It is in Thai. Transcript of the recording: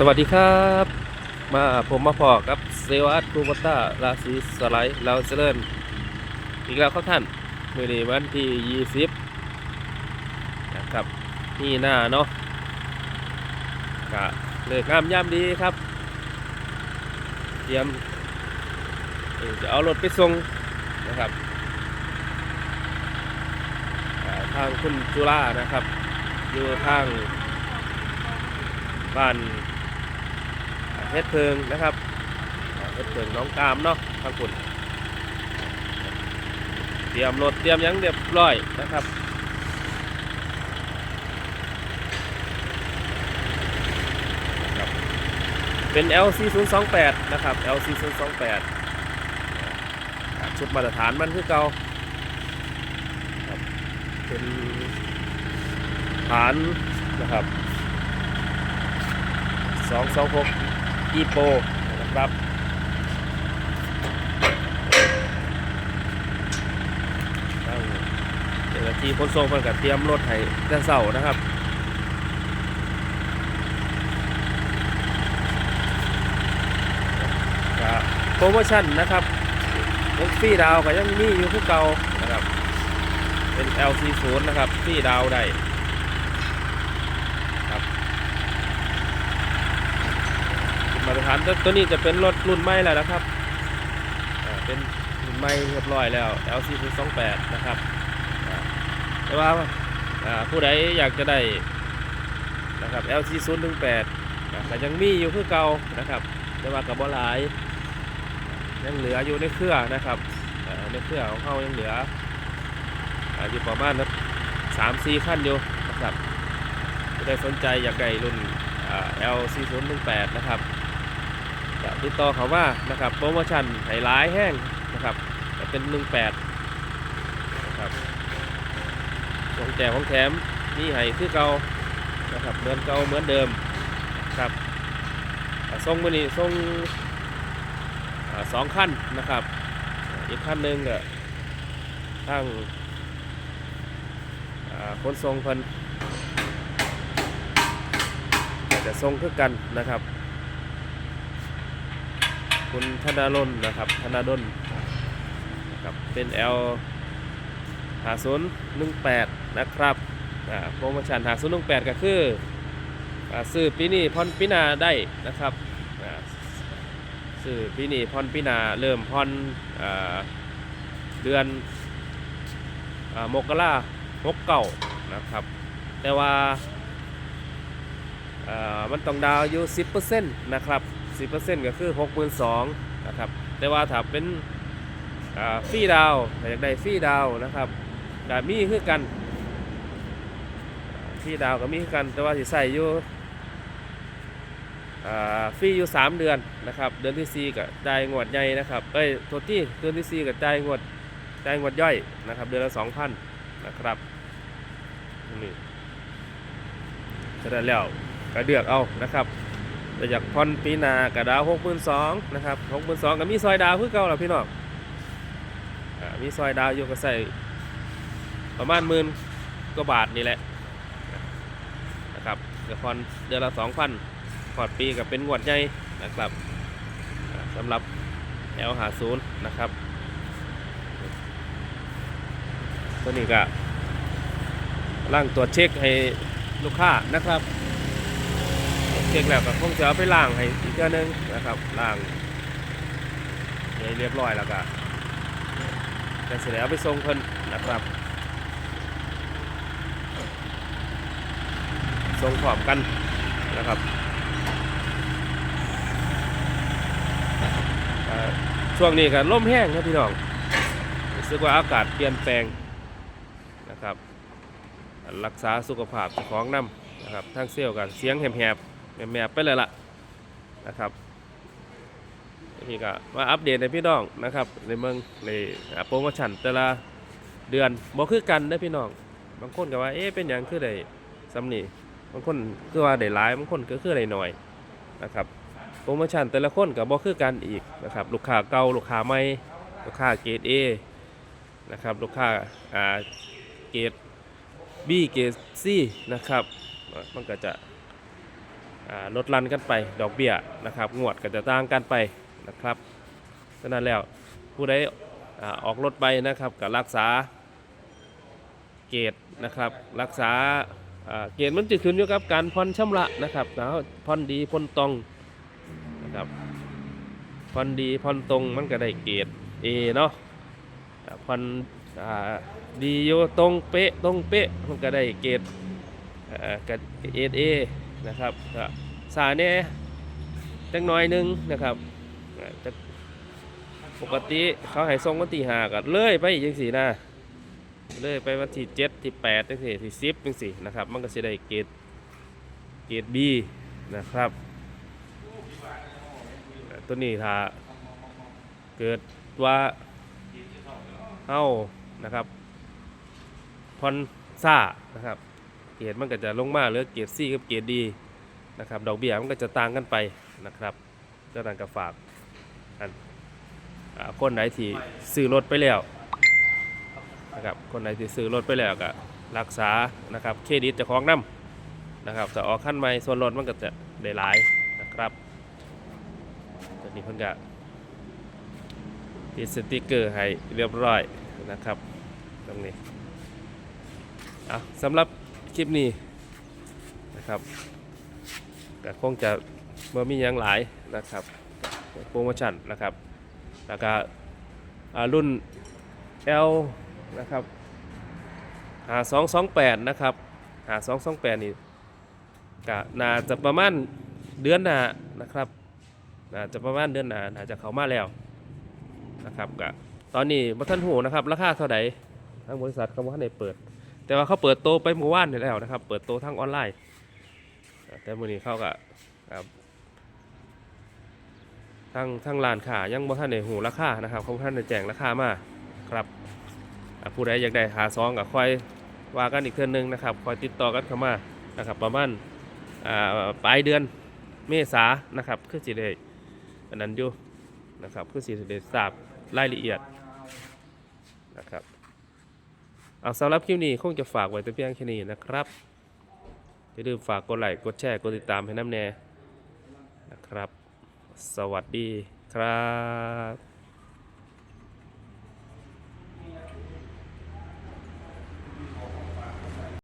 สวัสดีครับ มาผมมาพอกับเซลอัตคูบต้าราศีสไลด์เราเจริญ อีกแล้วครับท่านมือนี้วันที่20นะครับนี่หน้าเนาะกะเลิกงามยามดีครับ เตรียมจะเอารถไปส่งนะครับอ่าทางคุณจุฬานะครับ อยู่ทางบ้าน เฮ็ดเพิงนะครับเฮ็ดเพิงน้องกามเนาะทางคุณเตรียมรถเตรียมยังเรียบร้อยนะครับเป็น LC 0 2 8นะครับ LC 0 2 8ชุดมาตรฐานมันคือเก่าเป็นฐานนะครับ226 อีโปนะครับเจ้าหน้าที่ขนส่งเพิ่นก็เตรียมรถให้แต่เช้านะครับก็โปรโมชั่นนะครับรถฟรีดาวก็ยังมีอยู่คือเก่านะครับ เป็น LC0 นะครับฟรีดาวได้ มาตรฐานตัวตัวนี้จะเป็นรถรุ่นใหม่แล้วนะครับเป็นรุ่นใหม่เรียบร้อยแล้ว LC 0 2 8นะครับอ่าแต่ว่าผู้ใดอยากจะได้นะครับ LC 0 1 8ก็ยังมีอยู่คือเก่านะครับ แต่ว่ากับบ่หลายยังเหลืออยู่ในเครือนะครับในเครือของเขายังเหลืออ่าอยู่ประมาณสามสี่ขั้นอยู่นะครับผู้ใดสนใจอยากได้รุ่น LC 0 1 8 นะครับ ติดต่อเขาว่านะครับโปรโมชั่นไฮไลท์แห้งนะครับจะเป็น 18นะครับของแจกของแถมนี่ให้คือเก่านะครับเหมือนเก่าเหมือนเดิมครับส่งมือนี้ส่งสองขั้นนะครับ อีกขั้นหนึ่งก็ทางอ่าขนส่งเพิ่นจะส่งคือกันนะครับ คุณธนาดลนะครับธนาดลนะครับเป็น L หาศูนย์หนึ่งแปดนะครับโปรโมชั่นหาศูนย์หนึ่งแปดก็คือซื้อปีนี้พอนปีนาได้นะครับซื้อปีนี้พอนปีนาเริ่มพอนเดือนอมกราหกเก่านะครับ แต่ว่าอ่ามันต้องดาวอยู่10%นะครับ 10%ก็คือ62,000นะครับแต่ว่าถ้าเป็นฟรีดาวอยากได้ฟรีดาวนะครับก็มีคือกันฟรีดาวก็มีคือกัน แต่ว่าสิใส่อยู่ฟรีอยู่ 3 เดือนนะครับเดือนที่4ก็จ่ายงวดใหญ่นะครับเอ้ยโทษที่เดือนที่4ก็จ่ายงวดจ่ายงวดย่อยนะครับ เดือนละ2,000นะครับนี่ฉะนั้แล้วก็เลือกเอานะครับ แต่อยากผ่อนปีนากระดาวหกหมื่นสองนะครับหกหมื่นสองก็มีซอยดาวคือเก่าแล้วพี่น้องมีซอยดาวอยู่ก็ใส่ประมาณหมื่นกว่าบาทนี่แหละนะครับเดี๋ยวผ่อนเดือนละสองพันผ่อนปีกับเป็นงวดใหญ่นะครับสำหรับ L หาศูนย์นะครับตัวนี้ก็ร่างตรวจเช็คให้ลูกค้านะครับ เช็คแล้วก็คงจะเอาไปล้างให้อีกเทื่อนึงนะครับล้างให้เรียบร้อยแล้วก็จะเสร็จแล้วไปส่งเพิ่นนะครับส่งพร้อมกันนะครับช่วงนี้ก็ลมแห้งครับพี่น้องรู้สึกว่าอากาศเปลี่ยนแปลงนะครับ รักษาสุขภาพของน้ำนะครับทั้งเซลล์กันเสียงแหบๆ แมบๆไปเลยล่ะนะครับนี่ก็มาอัปเดตในพี่น้องนะครับ ในเมืองในอ่าโปรโมชั่นแต่ละเดือนบ่คือกันนะพี่น้อง บางคนก็ว่าเอ๊ะเป็นอย่างคือได้สำนี่บางคนคือว่าได้หลายบางคนก็คือได้น้อยนะครับโปรโมชั่นแต่ละคนก็บ่คือกันอีกนะครับลูกค้าเก่าลูกค้าใหม่ลูกค้าเกรด A นะครับลูกค้าอ่าเกรด B เกรด C นะครับมันก็จะ ลดลันกันไปดอกเบี้ยนะครับงวดก็จะต่างกันไปนะครับฉะนั้นแล้วผู้ใดอออกรถไปนะครับก็รักษาเกรดนะครับรักษาเกรดมันจะขึ้นอยู่กับการผ่อนชำระนะครับแล้วผ่อนดีผ่อนตรงนะครับผ่อนดีผ่อนตรงมันก็ได้เกรด A เนาะอ่าผ่อนดีอยู่ตรงเป๊ะตรงเป๊ะมันก็ได้เกรดอ่ากับเอเอ นะครับสาแหน่จังน้อยนึงนะครับปกติเขาให้ส่งวันที่ห้าก็เลื่อยไปจังสี่นะเลื่อยไปวันที่เจ็ดที่แปดจังสี่ที่สิบจังสี่นะครับ มันก็จะได้เกรดเกรด B นะครับ ตัวนี้ถ้าเกิดว่าเฮ้านะครับพอนซ่านะครับ เกรดมันก็จะลงมาเหลือเกรด C กับเกรด D นะครับดอกเบี้ยมันก็จะต่างกันไปนะครับเจ้าหน้ากับฝากอันคนไหนที่ซื้อรถไปแล้วนะครับคนไหนที่ซื้อรถไปแล้วก็รักษานะครับเครดิตจะของน้ำนะครับจะออกขั้นใหม่ส่วนลดมันก็จะได้หลายนะครับตอนนี้เพิ่นก็ติดสติกเกอร์ให้เรียบร้อยนะครับตรงนี้อะสำหรับ คลิปนี้นะครับก็คงจะบ่มีหยังหลายนะครับโปรโมชั่นนะครับแล้วก็รุ่น L นะครับหา228 นะครับหา228 นี่ก็น่าจะประมาณเดือนหน้านะครับน่าจะประมาณเดือนหน้าน่าจะเข้ามาแล้วนะครับก็ตอนนี้บ่ทันหูนะครับ ราคาเท่าใดทางบริษัทเขาบ่ทันได้เปิด แต่ว่าเขาเปิดโตไปเมื่อวานนี่แล้วนะครับ เปิดโตทางออนไลน์ แต่มื้อนี้เขาก็ครับทางทางร้านค้ายังบ่ทันได้หูราคานะครับเขาบ่ทันได้แจงราคามาครับผู้ใดอยากได้หาซองก็ค่อยว่ากันอีกเทื่อนึงนะครับคอยติดต่อกันเข้ามานะครับ ประมาณปลายเดือนเมษานะครับคือสิได้อันนั้นอยู่นะครับคือสิได้ทราบรายละเอียดนะครับ เอาสำหรับคลิปนี้คงจะฝากไว้แต่เพียงแค่นี้นะครับอย่าลืมฝากกดไลค์กดแชร์กดติดตามให้น้ำแน่นะครับ สวัสดีครับ